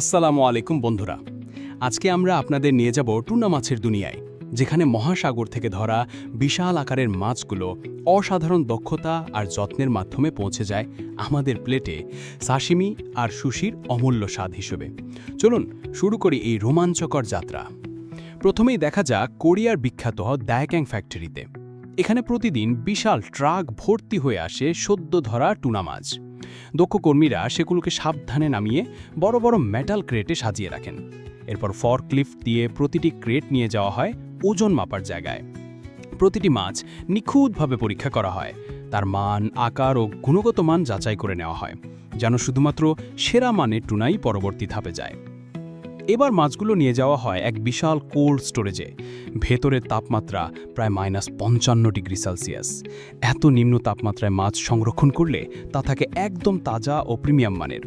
আসসালামু আলাইকুম বন্ধুরা। আজকে আমরা আপনাদের নিয়ে যাব টুনা মাছের দুনিয়ায়, যেখানে মহাসাগর থেকে ধরা বিশাল আকারের মাছগুলো অসাধারণ দক্ষতা আর যত্নের মাধ্যমে পৌঁছে যায় আমাদের প্লেটে সাশিমি আর সুশির অমূল্য স্বাদ হিসেবে। চলুন শুরু করি এই রোমাঞ্চকর যাত্রা। প্রথমেই দেখা যাক কোরিয়ার বিখ্যাত দায়ক্যাং ফ্যাক্টরিতে। এখানে প্রতিদিন বিশাল ট্রাক ভর্তি হয়ে আসে সদ্য ধরা টুনা মাছ। দক্ষ কর্মীরা সেগুলোকে সাবধানে নামিয়ে বড় বড় মেটাল ক্রেটে সাজিয়ে রাখেন। এরপর ফরক্লিফট দিয়ে প্রতিটি ক্রেট নিয়ে যাওয়া হয় ওজন মাপার জায়গায়। প্রতিটি মাছ নিখুঁতভাবে পরীক্ষা করা হয়। তার মান, আকার ও গুণগত মান যাচাই করে নেওয়া হয়, যেন শুধুমাত্র সেরা মানের টুনাই পরবর্তী ধাপে যায়। এবার মাছগুলো নিয়ে যাওয়া হয় এক বিশাল কোল্ড স্টোরেজে। ভেতরের তাপমাত্রা প্রায় মাইনাস পঞ্চান্ন ডিগ্রি সেলসিয়াস। এত নিম্ন তাপমাত্রায় মাছ সংরক্ষণ করলে তা থাকে একদম তাজা ও প্রিমিয়াম মানের।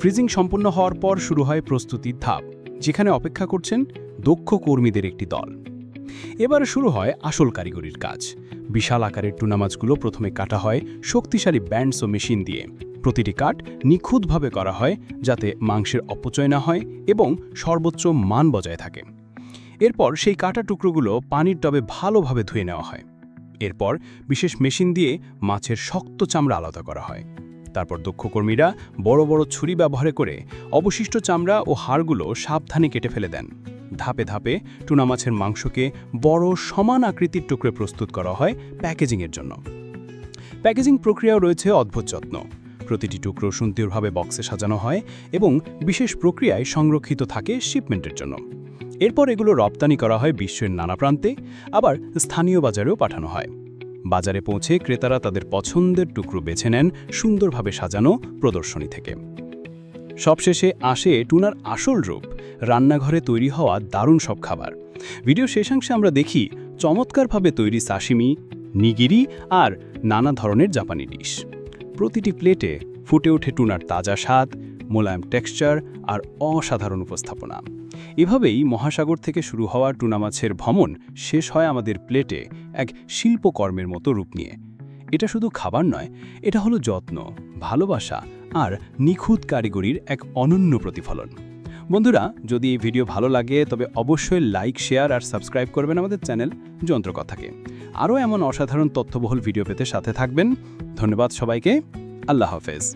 ফ্রিজিং সম্পন্ন হওয়ার পর শুরু হয় প্রস্তুতির ধাপ, যেখানে অপেক্ষা করছেন দক্ষ কর্মীদের একটি দল। এবার শুরু হয় আসল কারিগরির কাজ। বিশাল আকারের টুনা মাছগুলো প্রথমে কাটা হয় শক্তিশালী ব্যান্ডস ও মেশিন দিয়ে। প্রতিটি কাট নিখুঁতভাবে করা হয় যাতে মাংসের অপচয় না হয় এবং সর্বোচ্চ মান বজায় থাকে। এরপর সেই কাটা টুকরোগুলো পানির টবে ভালোভাবে ধুয়ে নেওয়া হয়। এরপর বিশেষ মেশিন দিয়ে মাছের শক্ত চামড়া আলাদা করা হয়। তারপর দক্ষ কর্মীরা বড় বড় ছুরি ব্যবহার করে অবশিষ্ট চামড়া ও হাড়গুলো সাবধানে কেটে ফেলে দেন। ধাপে ধাপে টুনা মাছের মাংসকে বড় সমান আকৃতির টুকরে প্রস্তুত করা হয় প্যাকেজিংয়ের জন্য। প্যাকেজিং প্রক্রিয়াও রয়েছে অদ্ভুত যত্ন। প্রতিটি টুকরো সুন্দরভাবে বক্সে সাজানো হয় এবং বিশেষ প্রক্রিয়ায় সংরক্ষিত থাকে শিপমেন্টের জন্য। এরপর এগুলো রপ্তানি করা হয় বিশ্বের নানা প্রান্তে, আবার স্থানীয় বাজারেও পাঠানো হয়। বাজারে পৌঁছে ক্রেতারা তাদের পছন্দের টুকরো বেছে নেন সুন্দরভাবে সাজানো প্রদর্শনী থেকে। সবশেষে আসে টুনার আসল রূপ, রান্নাঘরে তৈরি হওয়া দারুণ সব খাবার। ভিডিও শেষাংশে আমরা দেখি চমৎকারভাবে তৈরি সাশিমি নিগিরি আর নানা ধরনের জাপানি ডিশ প্রতিটি প্লেটে ফুটে ওঠে টুনার তাজা স্বাদ, মোলায়েম টেক্সচার আর অসাধারণ উপস্থাপনা। এভাবেই মহাসাগর থেকে শুরু হওয়া টুনা মাছের ভ্রমণ শেষ হয় আমাদের প্লেটে এক শিল্পকর্মের মতো রূপ নিয়ে। এটা শুধু খাবার নয়, এটা হলো যত্ন, ভালোবাসা আর নিখুঁত কারিগরির এক অনন্য প্রতিফলন। বন্ধুরা, যদি এই ভিডিও ভালো লাগে, তবে অবশ্যই লাইক, শেয়ার আর সাবস্ক্রাইব করবেন আমাদের চ্যানেল যন্ত্রকথাকে। আরও এমন অসাধারণ তথ্যবহুল ভিডিও পেতে সাথে থাকবেন। ধন্যবাদ সবাইকে। আল্লাহ হাফেজ।